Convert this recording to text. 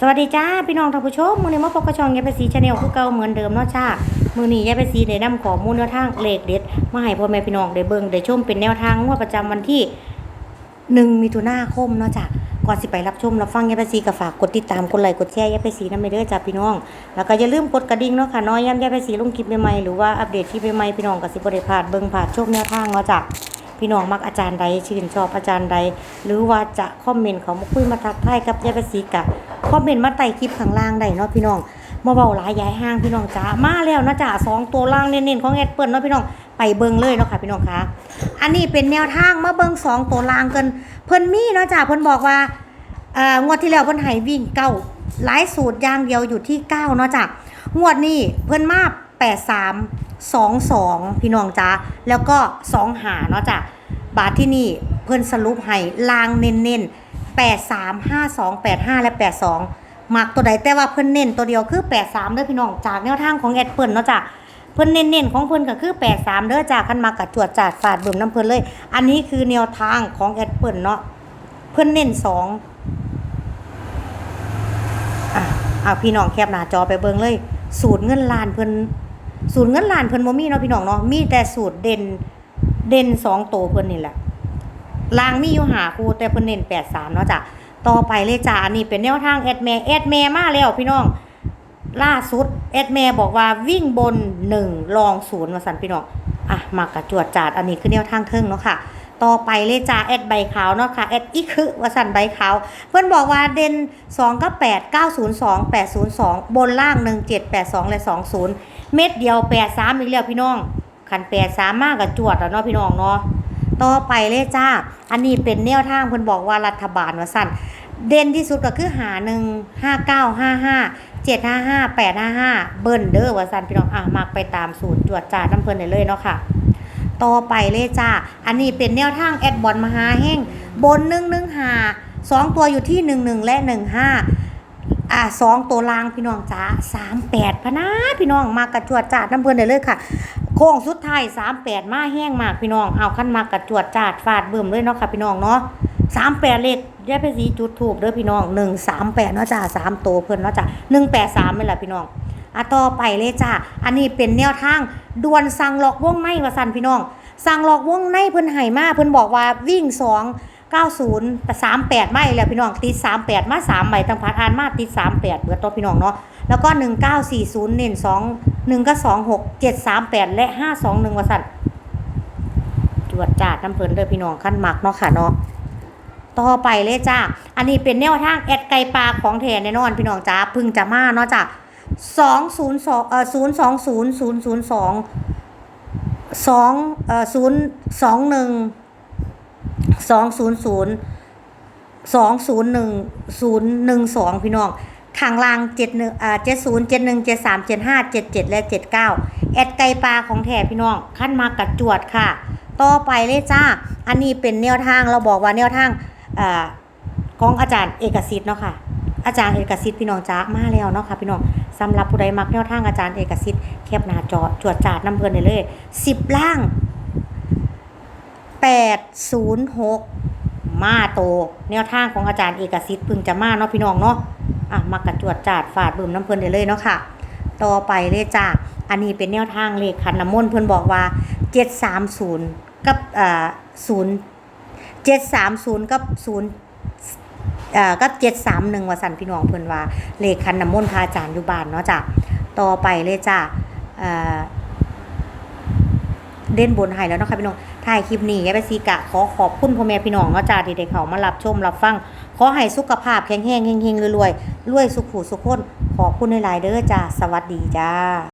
สวัสดีจ้าพี่น้องท่านผู้ชมมือนี้มาพบกับช่องยายไปสีชาแนลคือเก่าเหมือนเดิมเนาะจ้ามือนี้ยายไปสีได้นำข้อมูลแนวทางเลขเด็ดมาให้พ่อแม่พี่น้องได้เบิ่งได้ชมเป็นแนวทางงวดประจำวันที่1มิถุนายนเนาะจ้าก่อนสิไปรับชมรับฟังยายไปสีก็ฝากกดติดตามกดไลค์กดแชร์ยายไปสีนำไปเด้อจ้าพี่น้อง แล้วก็อย่าลืมกดกระดิ่งเนาะค่ะน้อยย้ำยายไปสีลงคลิปใหม่ๆหรือว่าอัปเดตคลิปใหม่ๆพี่น้องก็สิบ่ได้พลาดเบิ่งพลาดชมแนวทางเนาะจ้าพี่น้องมักอาจารย์ใดชื่นชอบอาจารย์ใด หรือว่าจะคอมเมนต์เขามาคุยมาทักทายกับยายประสีกะ คอมเมนต์มาใต้คลิปข้างล่างได้เนาะพี่น้องมาเบาหลายย้ายห้างพี่น้องจ้ามาแล้วนะจ้าสองตัวล่างเน้นๆของแอดเปิลเนาะพี่น้องไปเบิ่งเลยเนาะค่ะพี่น้องคะอันนี้เป็นแนวทางมาเบิ่งสองตัวล่างกันเพิ่นมีเนาะจ้าเพิ่นบอกว่าอ่องวดที่แล้วเพิ่นให้วิ่งเก้าหลายสูตรย่างเดียวอยู่ที่เก้าเนาะจ้างวดนี้เพิ่นมาแปดสามสองสองพี่น้องจ้าแล้วก็สองหาเนาะจ้าบาทที่นี่เพิ่นสรุปให้ลางเน้นๆ 8 3 5 2 8 5 และ 82มักตัวใดแต่ว่าเพิ่นเน้นตัวเดียวคือ 83เด้อพี่น้องจากแนวทางของแอดเพิ่นเนาะจ้ะเพิ่นเน้นๆของเพิ่นก็คือ 83เด้อจ้ะคันมากับจวดจาดฟาดเบิ่มน้ำเพิ่นเลย อันนี้คือแนวทางของแอดเพิ่นเนาะเพิ่นเน้น2อะเอาพี่น้องแคปหน้าจอไปเบิ่งเลย สูตรเงินล้านเพิ่นสูตรเงินล้านเพิ่นบ่มีเนาะพี่น้องเนาะมีแต่สูตรเด่นเด่นสองตัวเพิ่นนี่แหละ ลางมีอยู่หาคูแต่เพิ่นเน้นแปดสามเนาะจ้ะต่อไปเลยจ้าอันนี้เป็นแนวทางแอดแม่แอดแม่มาแล้วพี่น้อง ล่าสุดแอดแม่บอกว่าวิ่งบนหนึ่งรองศูนย์มาสันพี่น้องอะมากระจวดจาดอันนี้คือแนวทางเทิงเนาะค่ะ ต่อไปเลยจ้าแอดใบขาวเนาะค่ะแอดอีคือวสันใบขาว เพื่อนบอกว่าเด่น2กับ8 902 802 บนล่าง 1782 และ 20 เม็ดเดียว 83 อีกแล้วพี่น้องขัน83 มากกับจวดแล้วเนาะพี่น้องเนาะ ต่อไปเลยจ้า อันนี้เป็นแนวทางเพิ่นบอกว่ารัฐบาลว่าสั่นเด่นที่สุดก็คือหาหนึ่งห้าเก้าห้าห้าเจ็ดห้าห้าแปดห้าห้าเบิ้ลเด้อว่าสั่นพี่น้องอะมักไปตามสูตรจวดจ่าน้ำเพลินเลยเนาะค่ะต่อไปเลยจ้า อันนี้เป็นแนวทางแอดบอลมหาแห้งบนหนึ่งหนึ่งหาสองตัวอยู่ที่หนึ่งหนึ่งและหนึ่งห้า อ่าสองตัวล่างพี่น้องจ้าสามแปดพนะพี่น้องมากระจวดจาดน้ำเพิ่นได้เลยค่ะ โค้งสุดท้ายสามแปดมาแห้งมากพี่น้องเอาขั้นมากระจวดจาดฟาดเบิ่มเลยเนาะค่ะพี่น้องเนาะสามแปดเลขแยกไปสีจุดถูกเด้อพี่น้องหนึ่งสามแปดเนาะจ้าสามตัวเพิ่อนเนาะจ้าหนึ่งแปดสามนี่แหละพี่น้องอะต่อไปเลยจ้าอันนี้เป็นแนวทางดวนสั่งหลอกวงในว่าสันพี่น้องสั่งหลอกวงในเพิ่นให้มาเพิ่นบอกว่าวิ่งสอง เก้าศูนย์สามแปดไม่แล้วพี่น้องติดสามแปดมาสามใบตั้งพัดอ่านมาติดสามแปดเบิดตัวพี่น้องเนาะแล้วก็หนึ่งเก้าสี่ศูนย์เน้นสองหนึ่งก็สองหกเจ็ดสามแปดและห้าสองหนึ่งว่าสั่นจวดจาดน้ำเพลินเด้อพี่น้องขั้นหมักเนาะค่ะเนาะต่อไปเลยจ้า อันนี้เป็นแนวทางแอดไก่ปลาของแท้แน่นอนพี่น้องจ้าพึ่งจะมาเนาะจ้าสองศูนย์สองเอ่อศูนย์สองศูนย์ศูนย์ศูนย์สองสองเอ่อศูนย์สองหนึ่ง สองศูนย์ศูนย์สองศูนย์หนึ่งศูนย์หนึ่งสองพี่น้องข้างล่างเจ็ดหนึ่งอ่าเจ็ดศูนย์เจ็ดหนึ่งเจ็ดสามเจ็ดห้าเจ็ดเจ็ดและเจ็ดเก้าแอดไก่ปลาของแท้พี่น้องขั้นมากัดจวดค่ะ ต่อไปเลยจ้า อันนี้เป็นแนวทางเราบอกว่าแนวทางอ่าของอาจารย์เอกสิทธิ์เนาะค่ะอาจารย์เอกสิทธิ์พี่น้องจ้ามาแล้วเนาะค่ะพี่น้องสำหรับผู้ใดมักแนวทางอาจารย์เอกสิทธิ์แคปหน้าจอจวดจาดน้ำเพลินได้เลยสิบล่าง แปดศูนย์หกมาโต แนวทางของอาจารย์เอกสิทธิ์พึ่งจะมาเนาะพี่น้องเนาะอะมักระจวดจาดฝาดบิ่มน้ำเพลินได้เลยเนาะค่ะ ต่อไปเลยจ้าอันนี้เป็นแนวทางเลขขันน้ำมนต์เพิ่นบอกว่าเจ็ดสามศูนย์กับอ่าศูนย์เจ็ดสามศูนย์กับศูนย์เอ่อกับเจ็ดสามหนึ่งว่าสันพี่น้องเพิ่นว่า เลขคันน้ำมนต์พระอาจารย์อยู่บ้านเนาะจ้ะต่อไปเลยจ้ะเอ่อเด่นบนให้แล้วเนาะค่ะพี่น้อง ถ่ายคลิปนี้ยายไปซีกะขอขอบคุณพ่อแม่พี่น้องเนาะจ้าที่ได้เข้ามารับชมรับฟัง ขอให้สุขภาพแข็งแรงเฮงๆรวยๆรวยสุขหูสุขคนขอบคุณในหลายๆเด้อจ้าสวัสดีจ้า